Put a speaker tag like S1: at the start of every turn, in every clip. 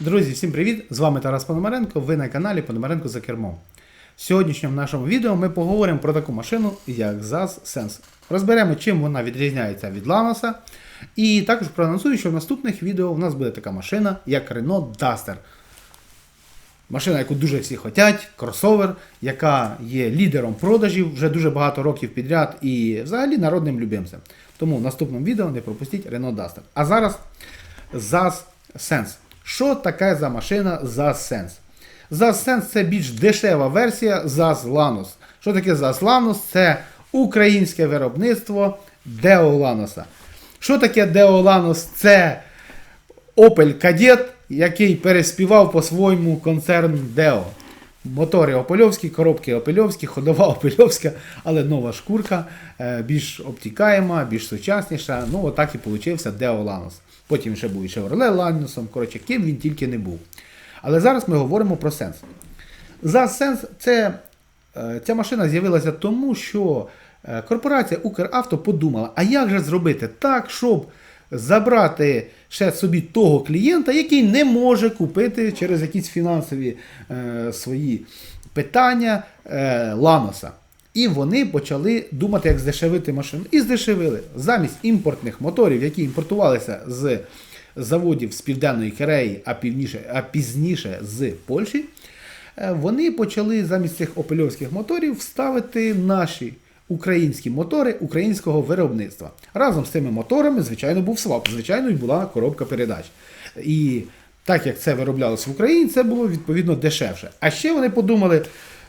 S1: Друзі, всім привіт! З вами Тарас Пономаренко. Ви на каналі Пономаренко за кермом. В сьогоднішньому нашому відео ми поговоримо про таку машину, як ZAZ Sense. Розберемо, чим вона відрізняється від Lanos. І також проанонсую, що в наступних відео у нас буде така машина, як Renault Duster. Машина, яку дуже всі хочуть, кросовер, яка є лідером продажів вже дуже багато років підряд і взагалі народним любимцем. Тому в наступному відео не пропустіть Renault Duster. А зараз ZAZ Sense. Що таке за машина ZAZ Sense? ZAZ Sense це більш дешева версія ZAZ Lanos. Що таке ZAZ Lanos? Це українське виробництво Deo Lanos. Що таке Deo Lanos? Це Opel Kadett, який переспівав по-своєму концерн Deo. Мотори Опельовські, коробки Опельовські, ходова Опельовська, але нова шкурка, е, більш обтікаєма, більш сучасніша. Ну, отак і получився Lanos. Потім ще був і Chevrolet Lanos, коротше, ким він тільки не був. Але зараз ми говоримо про сенс. За сенс це е, ця машина з'явилася тому, що е, корпорація Укравто подумала, а як же зробити так, щоб забрати ще собі того клієнта, який не може купити через якісь фінансові е, свої питання е, Ланоса. І вони почали думати, як здешевити машину. І здешевили. Замість імпортних моторів, які імпортувалися з заводів з Південної Кореї, а, півніше, а пізніше з Польщі, е, вони почали замість цих опельовських моторів вставити наші українські мотори українського виробництва. Разом з цими моторами, звичайно, був свап, звичайно, була коробка передач. І так як це вироблялося в Україні, це було відповідно дешевше. А ще вони подумали: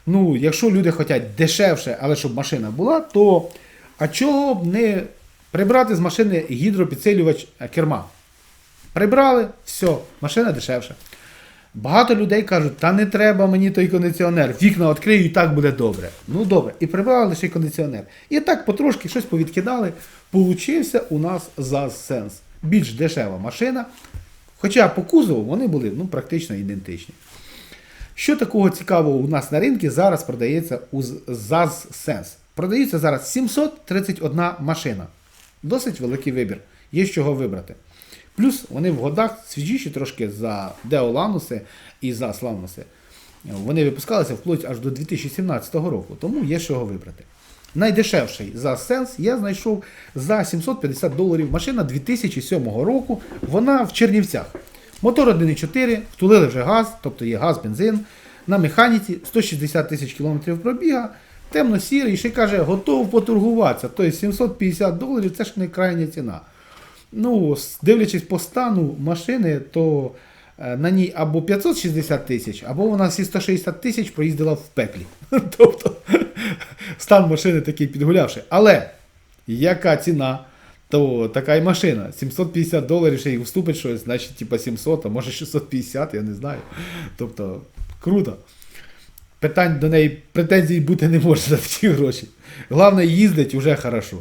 S1: ну, якщо люди хочуть дешевше, але щоб машина була, то а чого б не прибрати з машини гідропідсилювач е, керма? Прибрали, все, машина дешевша. Багато людей кажуть, та не треба мені той кондиціонер, вікна відкрию і так буде добре. Ну добре, і прибрали лише кондиціонер. І так потрошки щось повідкидали. Получився у нас Sense. Більш дешева машина. Хоча по кузову вони були ну, практично ідентичні. Що такого цікавого у нас на ринку зараз продається у ZAZ Sense? Продається зараз 731 машина. Досить великий вибір. Є з чого вибрати. Плюс вони в годах свіжіші трошки за Деолануси і за Славнуси. Вони випускалися вплоть аж до 2017 року, тому є з чого вибрати. Найдешевший за Sense я знайшов за 750 доларів. Машина 2007 року. Вона в Чернівцях. Мотор 1.4, втулили вже газ, тобто є газ, бензин. На механіці 160 тисяч кілометрів пробіга, темно-сірий, і ще каже, готов поторгуватися. Тобто 750 доларів це ж не крайня ціна. Ну, дивлячись по стану машини, то е, на ній або 560 тисяч, або вона всі 160 тисяч проїздила в пеклі. Тобто стан машини такий підгулявший. Але яка ціна, то така і машина. 750 доларів ще й вступить щось, значить, типа 700, а може 650, я не знаю. Тобто, круто. Питань до неї претензій бути не може за такі гроші. Головне, їздить уже хорошо.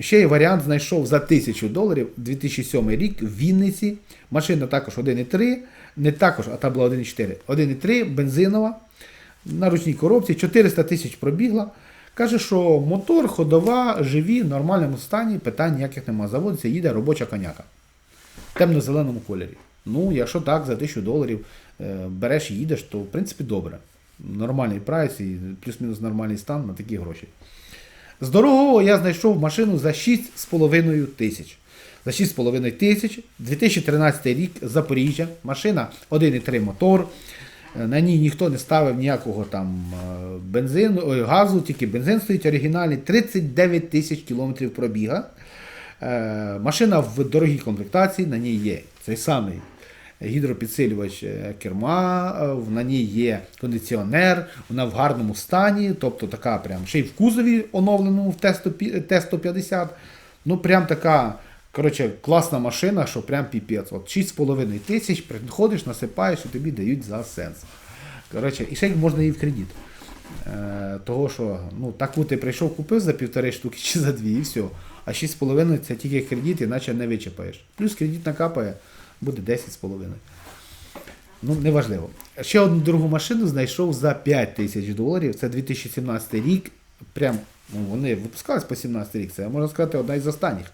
S1: Ще є варіант знайшов за 1000 доларів 2007 рік в Вінниці. Машина також 1,3, не також, а та була 1,4. 1,3 бензинова на ручній коробці, 400 тисяч пробігла. Каже, що мотор, ходова, живі, в нормальному стані, питань ніяких нема. Заводиться, їде робоча коняка. В темно-зеленому кольорі. Ну, якщо так, за 1000 доларів е, береш і їдеш, то в принципі добре. Нормальний прайс і плюс-мінус нормальний стан на такі гроші. З дорогого я знайшов машину за 6,5 тисяч. За 6,5 тисяч 2013 рік Запоріжжя. Машина 1,3 мотор. Е, На ній ніхто не ставив ніякого там е, бензину, газу, тільки бензин стоїть оригінальний. 39 тисяч кілометрів пробіга. Е, Машина в дорогій комплектації, на ній є цей самий гідропідсилювач керма, на ній є кондиціонер, вона в гарному стані, тобто така прям ще й в кузові оновленому в Т-150. Ну, прям така. Коротше, класна машина, що прям піпець. От 6,5 тисяч, приходиш, насипаєш і тобі дають за сенс. Коротше, і ще можна її в кредит. Е, того, що ну, таку ти прийшов, купив за півтори штуки чи за дві, і все. А 6,5 це тільки кредит, іначе не вичепаєш. Плюс кредит накапає, буде 10,5. Ну, неважливо. Ще одну дорогу машину знайшов за 5 тисяч доларів. Це 2017 рік. Прям ну, вони випускались по 17 рік. Це можна сказати одна із останніх.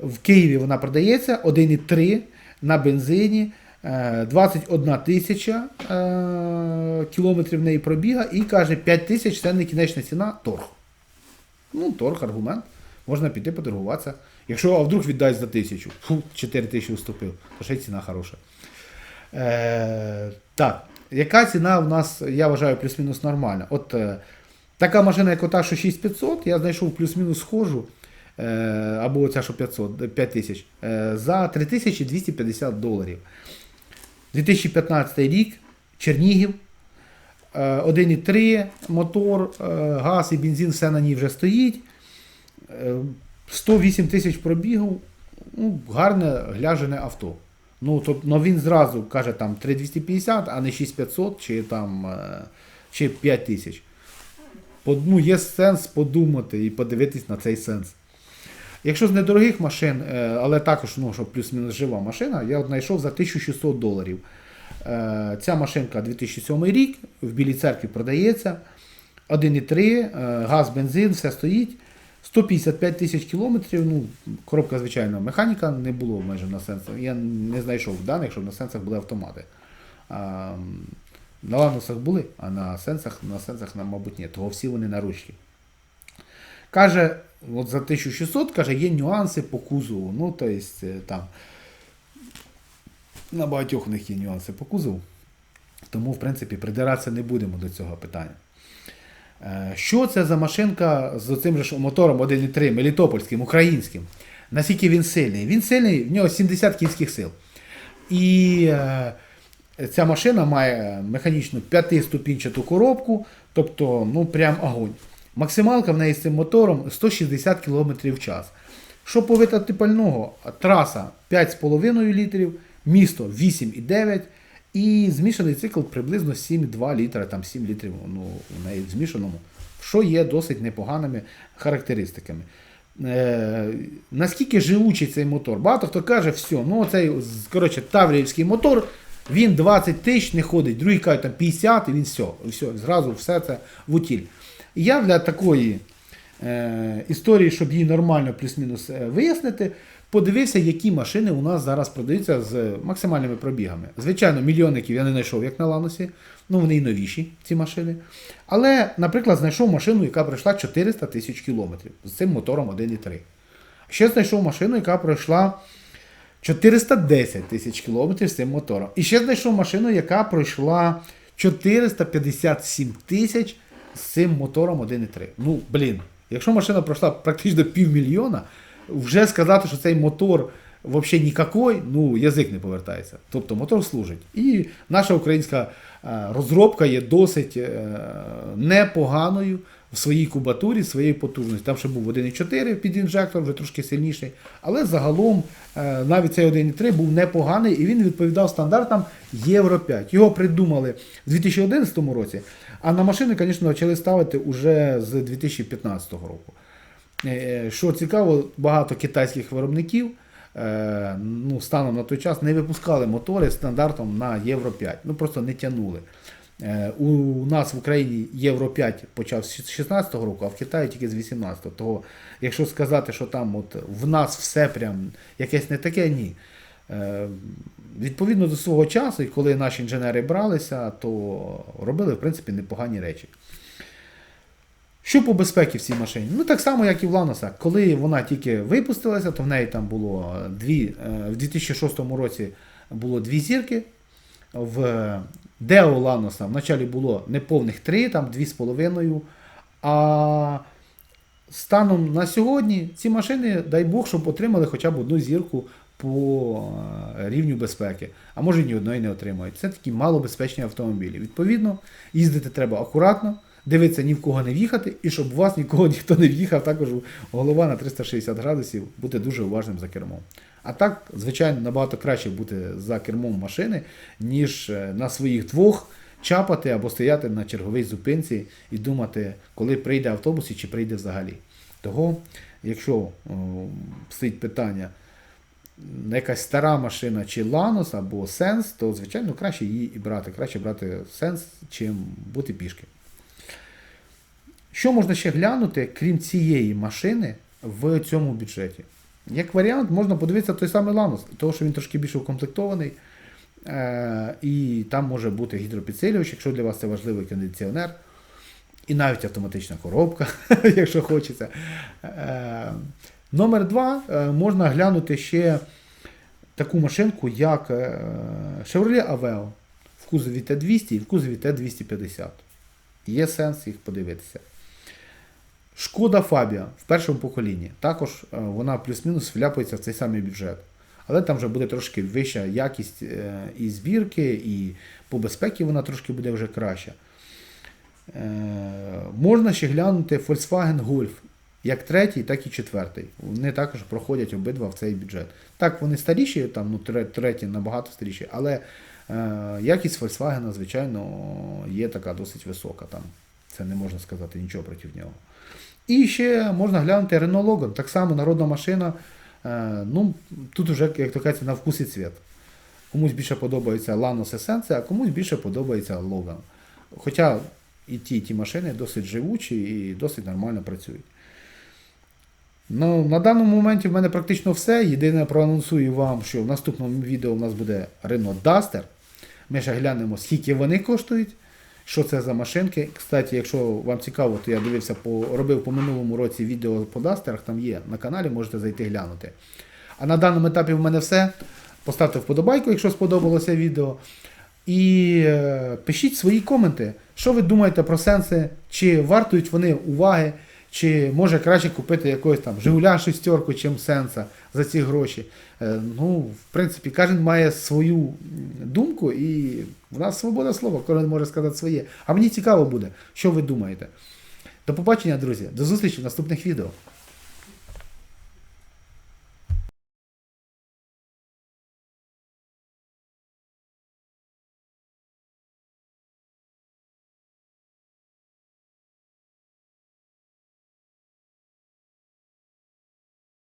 S1: В Києві вона продається 1,3 на бензині. Е, 21 тисяча е, кілометрів в неї пробіга і каже 5 тисяч це не кінечна ціна торг. Ну, торг, аргумент. Можна піти поторгуватися. Якщо а вдруг віддасть за тисячу, фу, 4 тисячі уступив, то ще й ціна хороша. Е, так, яка ціна у нас, я вважаю, плюс-мінус нормальна. От е, така машина, як ота, що 6500, я знайшов плюс-мінус схожу, е, або оця, що 500, 5000, е, за 3250 доларів. 2015 рік, Чернігів, е, 1,3 мотор, е, газ і бензин, все на ній вже стоїть. Е, 108 тисяч пробігів, ну, гарне гляжене авто. Ну, то, ну він зразу каже там 3250, а не 6500 чи там е, чи 5000. По- Ну, є сенс подумати і подивитись на цей сенс. Якщо з недорогих машин, е, але також ну, що плюс-мінус жива машина, я знайшов за 1600 доларів. Е, Ця машинка 2007 рік, в Білій церкві продається. 1,3, е, газ, бензин, все стоїть. 155 тисяч кілометрів, ну, коробка, звичайно, механіка не було майже на сенсах. Я не знайшов даних, щоб на сенсах були автомати. А, на ланусах були, а на сенсах, на сенсах, мабуть, ні. Того всі вони на ручці. Каже, от за 1600, каже, є нюанси по кузову. Ну, то е, там, на багатьох у них є нюанси по кузову. Тому, в принципі, придиратися не будемо до цього питання. Е, Що це за машинка з цим же мотором 1.3 мелітопольським, українським? Наскільки він сильний? Він сильний, в нього 70 кінських сил. І е, ця машина має механічну п'ятиступінчату коробку, тобто, ну прям огонь. Максималка в неї з цим мотором 160 км в час. Що по витрати пального? Траса 5,5 літрів, місто 8,9 і змішаний цикл приблизно 7,2 літра, там 7 літрів ну, у неї в змішаному, що є досить непоганими характеристиками. Е, наскільки живучий цей мотор? Багато хто каже, все, ну цей коротше, Тавріївський мотор, він 20 тисяч не ходить, другий кажуть там 50 і він все, все, зразу все це в утіль. І я для такої е, історії, щоб її нормально плюс-мінус е, вияснити, подивився, які машини у нас зараз продаються з максимальними пробігами. Звичайно, мільйонників я не знайшов, як на Ланосі, ну вони і новіші, ці машини. Але, наприклад, знайшов машину, яка пройшла 400 тисяч кілометрів з цим мотором 1.3. Ще знайшов машину, яка пройшла 410 тисяч кілометрів з цим мотором. І ще знайшов машину, яка пройшла 457 тисяч з цим мотором 1.3. Ну, блін, якщо машина пройшла практично півмільйона, вже сказати, що цей мотор взагалі нікакой, ну, язик не повертається. Тобто мотор служить. І наша українська е, розробка є досить е, непоганою в своїй кубатурі, своєї потужності. Там ще був 1.4 під інжектор, вже трошки сильніший. Але загалом е, навіть цей 1.3 був непоганий і він відповідав стандартам Євро 5. Його придумали в 2011 році, а на машини, звісно, почали ставити уже з 2015 року. Е, Що цікаво, багато китайських виробників е, ну, станом на той час не випускали мотори стандартом на Євро 5. Ну просто не тягнули. Е, У нас в Україні Євро 5 почав з 2016 року, а в Китаї тільки з 2018. Того, якщо сказати, що там от в нас все прям якесь не таке, ні. Е, Відповідно до свого часу, і коли наші інженери бралися, то робили в принципі непогані речі. Що по безпеці в цій машині? Ну так само, як і в Ланоса. Коли вона тільки випустилася, то в неї там було дві, е, в 2006 році було дві зірки. В Део Ланоса вначалі було неповних три, там дві з половиною. А станом на сьогодні ці машини, дай Бог, щоб отримали хоча б одну зірку по е, рівню безпеки, а може ні одної не отримають. Це такі малобезпечні автомобілі. Відповідно, їздити треба акуратно, дивитися ні в кого не в'їхати, і щоб у вас нікого ніхто не в'їхав, також голова на 360 градусів, бути дуже уважним за кермом. А так, звичайно, набагато краще бути за кермом машини, ніж е, на своїх двох чапати або стояти на черговій зупинці і думати, коли прийде автобус і чи прийде взагалі. Того, якщо стоїть питання, якась стара машина чи Ланос або Сенс, то звичайно краще її і брати. Краще брати Сенс, чим бути пішки. Що можна ще глянути, крім цієї машини, в цьому бюджеті? Як варіант, можна подивитися той самий Ланос, тому що він трошки більше укомплектований. Е, і там може бути гідропідсилювач, якщо для вас це важливий кондиціонер. І навіть автоматична коробка, якщо хочеться. Е, номер два е, можна глянути ще таку машинку, як е, Chevrolet Aveo в кузові Т200 і в кузові Т250. Є сенс їх подивитися. Шкода Фабія в першому поколінні. Також е, вона плюс-мінус вляпується в цей самий бюджет. Але там вже буде трошки вища якість е, і збірки, і по безпеці вона трошки буде вже краща. Е, Можна ще глянути Volkswagen Golf, як третій, так і четвертий. Вони також проходять обидва в цей бюджет. Так, вони старіші, там, ну, тре- третій набагато старіші, але е, якість Volkswagen, звичайно, є така досить висока. Там. Це не можна сказати нічого проти нього. І ще можна глянути Renault Logan, так само народна машина. Е, ну, тут вже, як то кажеться, на вкус і цвіт. Комусь більше подобається Lanos Essence, а комусь більше подобається Logan. Хоча і ті, і ті машини досить живучі і досить нормально працюють. Ну, на даному моменті в мене практично все. Єдине проанонсую вам, що в наступному відео у нас буде Renault Duster. Ми ще глянемо, скільки вони коштують, що це за машинки. Кстати, якщо вам цікаво, то я дивився по робив по минулому році відео по Дастерах, там є на каналі, можете зайти глянути. А на даному етапі в мене все. Поставте вподобайку, якщо сподобалося відео. І е, пишіть свої коменти, що ви думаєте про сенси, чи вартують вони уваги, чи може краще купити якогось там Жигуля шестерку, чим сенса за ці гроші. Е, ну, в принципі, кожен має свою думку, і в нас свобода слова, кожен може сказати своє. А мені цікаво буде, що ви думаєте. До побачення, друзі, до зустрічі в наступних відео.